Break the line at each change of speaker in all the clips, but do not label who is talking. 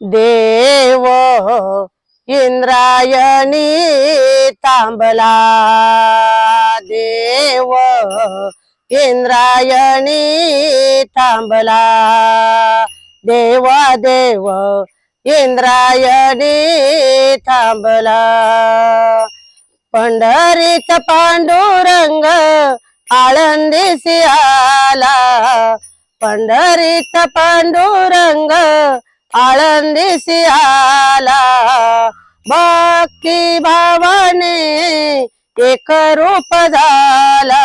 देव इंद्रायणी तांबला। देव इंद्रायणी थांबला देवा देव इंद्रायणी थांबला पंढरीच पांडुरंग आळंदीसी आला। पंढरीच पांडुरंग आळंदीसी आला. भक्ती भावाने एक रूप झाला.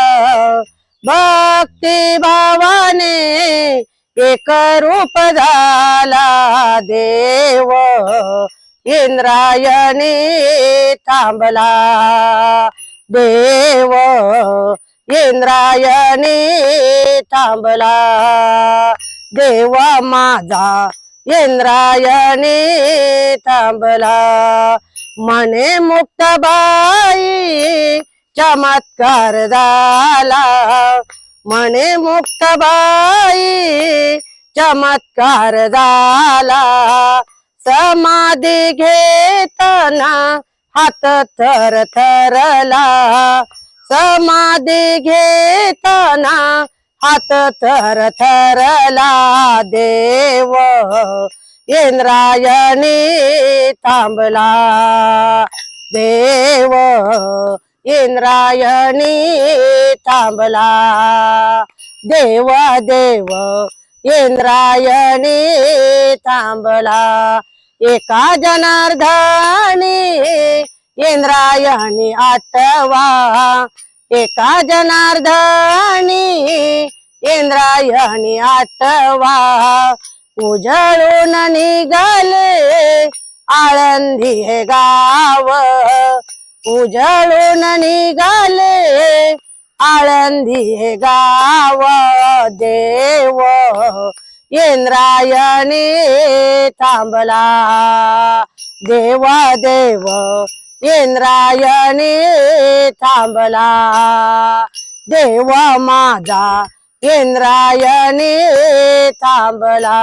भक्ती भावाने एक रूप झाला. देव इंद्रायणी थांबला. देव इंद्रायणी थांबला. देवा माझा इंद्रायणी थांबला. म्हणे मुक्तबाई चमत्कार झाला. म्हणे मुक्तबाई चमत्कार झाला. समाधी घेताना हात थर थरला समाधी घेताना हात थर थरला देव. इंद्रायणी थांबला. देव इंद्रायणी थांबला. देव देव इंद्रायणी थांबला. एका जनार्दनी इंद्रायणी आठवा. एका जनार्दनी इंद्रायणी आठवा. उजळून निघाले आळंदी हे गाव. उजळून निघाले आळंदी हे गाव. देव इंद्रायणी थांबला. देव देव इंद्रायणी थांबला. देव माझा इंद्रायणी थांबला.